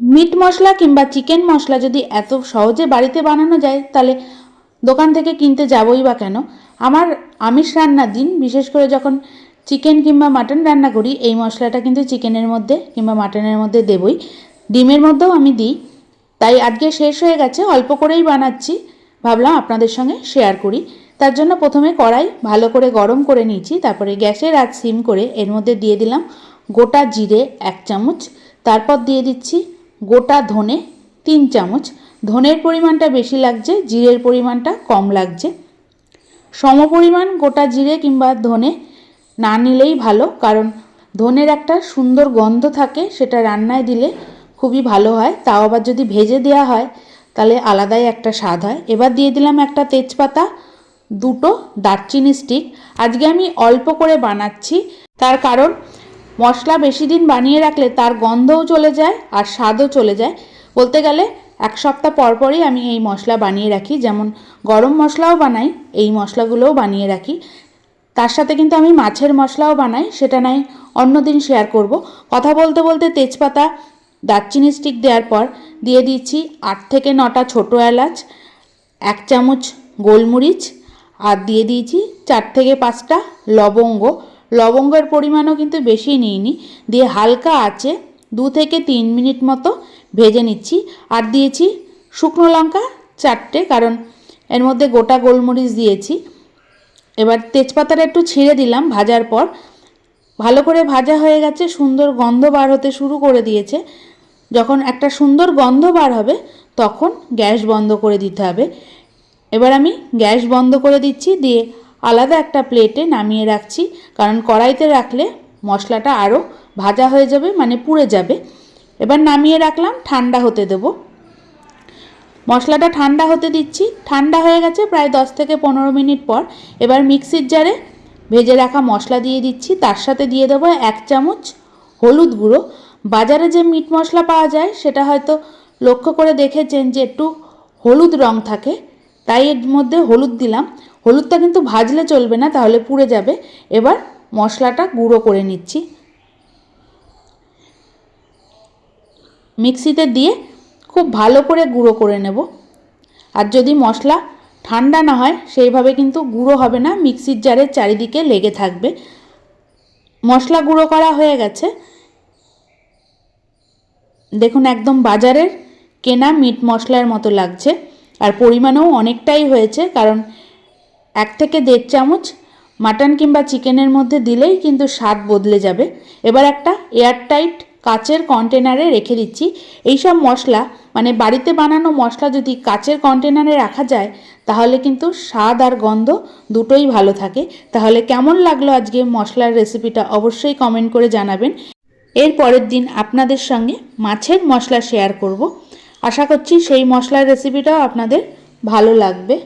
Meet মশলা কিংবা chicken মশলা যদি এত সহজে বাড়িতে বানানো যায়, তাহলে দোকান থেকে কিনতে যাবই বা কেন? আমার আমিষ রান্নার দিন, বিশেষ করে যখন চিকেন কিংবা মাটন রান্না করি, এই মশলাটা কিন্তু চিকেনের মধ্যে কিংবা মাটনের মধ্যে দেবই। ডিমের মধ্যেও আমি দিই। তাই আজকে শেষ হয়ে গেছে, অল্প করেই বানাচ্ছি। ভাবলাম আপনাদের সঙ্গে শেয়ার করি। তার জন্য প্রথমে কড়াই ভালো করে গরম করে নিয়েছি, তারপরে গ্যাসের আগ সিম করে এর মধ্যে দিয়ে দিলাম গোটা জিরে এক চামচ। তারপর দিয়ে দিচ্ছি গোটা ধনে তিন চামচ। ধনের পরিমাণটা বেশি লাগছে, জিরের পরিমাণটা কম লাগছে। সমপরিমাণ গোটা জিরে কিংবা ধনে না নিলেই ভালো, কারণ ধনের একটা সুন্দর গন্ধ থাকে, সেটা রান্নায় দিলে খুবই ভালো হয়। তাও আবার যদি ভেজে দেওয়া হয়, তাহলে আলাদাই একটা স্বাদ হয়। এবার দিয়ে দিলাম একটা তেজপাতা, দুটো দারচিনি স্টিক আজকে আমি অল্প করে বানাচ্ছি, তার কারণ মশলা বেশি দিন বানিয়ে রাখলে তার গন্ধও চলে যায় আর স্বাদও চলে যায়। বলতে গেলে, এক সপ্তাহ পর পরই আমি এই মশলা বানিয়ে রাখি। যেমন গরম মশলাও বানাই, এই মশলাগুলোও বানিয়ে রাখি। তার সাথে কিন্তু আমি মাছের মশলাও বানাই, সেটা নাই অন্যদিন শেয়ার করব। কথা বলতে বলতে তেজপাতা, দারচিনি স্টিক দেওয়ার পর দিয়ে দিচ্ছি আট থেকে নটা ছোটো এলাচ, এক চামচ গোলমরিচ, আর দিয়ে দিয়েছি চার থেকে পাঁচটা লবঙ্গ। লবঙ্গের পরিমাণও কিন্তু বেশি নিইনি। দিয়ে হালকা আছে দু থেকে তিন মিনিট মতো ভেজে নিচ্ছি। আর দিয়েছি শুকনো লঙ্কা চারটে, কারণ এর মধ্যে গোটা গোলমরিচ দিয়েছি। এবার তেজপাতাটা একটু ছিঁড়ে দিলাম ভাজার পর। ভালো করে ভাজা হয়ে গেছে, সুন্দর গন্ধ বার হতে শুরু করে দিয়েছে। যখন একটা সুন্দর গন্ধ বার হবে, তখন গ্যাস বন্ধ করে দিতে হবে। এবার আমি গ্যাস বন্ধ করে দিচ্ছি, দিয়ে আলাদা একটা প্লেটে নামিয়ে রাখছি। কারণ কড়াইতে রাখলে মশলাটা আরও ভাজা হয়ে যাবে মানে পুড়ে যাবে। এবার নামিয়ে রাখলাম, ঠান্ডা হতে দেবো। মশলাটা ঠান্ডা হতে দিচ্ছি। ঠান্ডা হয়ে গেছে প্রায় দশ থেকে পনেরো মিনিট পর। এবার মিক্সির জারে ভেজে রাখা মশলা দিয়ে দিচ্ছি। তার সাথে দিয়ে দেবো এক চামচ হলুদ গুঁড়ো। বাজারে যে মিট মশলা পাওয়া যায়, সেটা হয়তো লক্ষ্য করে দেখেছেন যে একটু হলুদ রং থাকে, তাই এর মধ্যে হলুদ দিলাম। হলুদটা কিন্তু ভাজলে চলবে না, তাহলে পুড়ে যাবে। এবার মশলাটা গুঁড়ো করে নিচ্ছি। মিক্সিতে দিয়ে খুব ভালো করে গুঁড়ো করে নেব। আর যদি মশলা ঠান্ডা না হয়, সেইভাবে কিন্তু গুঁড়ো হবে না, মিক্সির জারের চারিদিকে লেগে থাকবে। মশলা গুঁড়ো করা হয়ে গেছে। দেখুন একদম বাজারের কেনা মিট মশলার মতো লাগছে। আর পরিমাণও অনেকটাই হয়েছে, কারণ এক থেকে দেড় চামচ মাটন কিংবা চিকেনের মধ্যে দিলেই কিন্তু স্বাদ বদলে যাবে। এবার একটা এয়ারটাইট কাচের কন্টেনারে রেখে দিচ্ছি। এই সব মশলা মানে বাড়িতে বানানো মশলা যদি কাচের কন্টেনারে রাখা যায়, তাহলে কিন্তু স্বাদ আর গন্ধ দুটোই ভালো থাকে। তাহলে কেমন লাগল আজকে মশলার রেসিপিটা অবশ্যই কমেন্ট করে জানাবেন। এর পরের দিন আপনাদের সঙ্গে মাছের মশলা শেয়ার করব। আশা করছি সেই মশলার রেসিপিটাও আপনাদের ভালো লাগবে।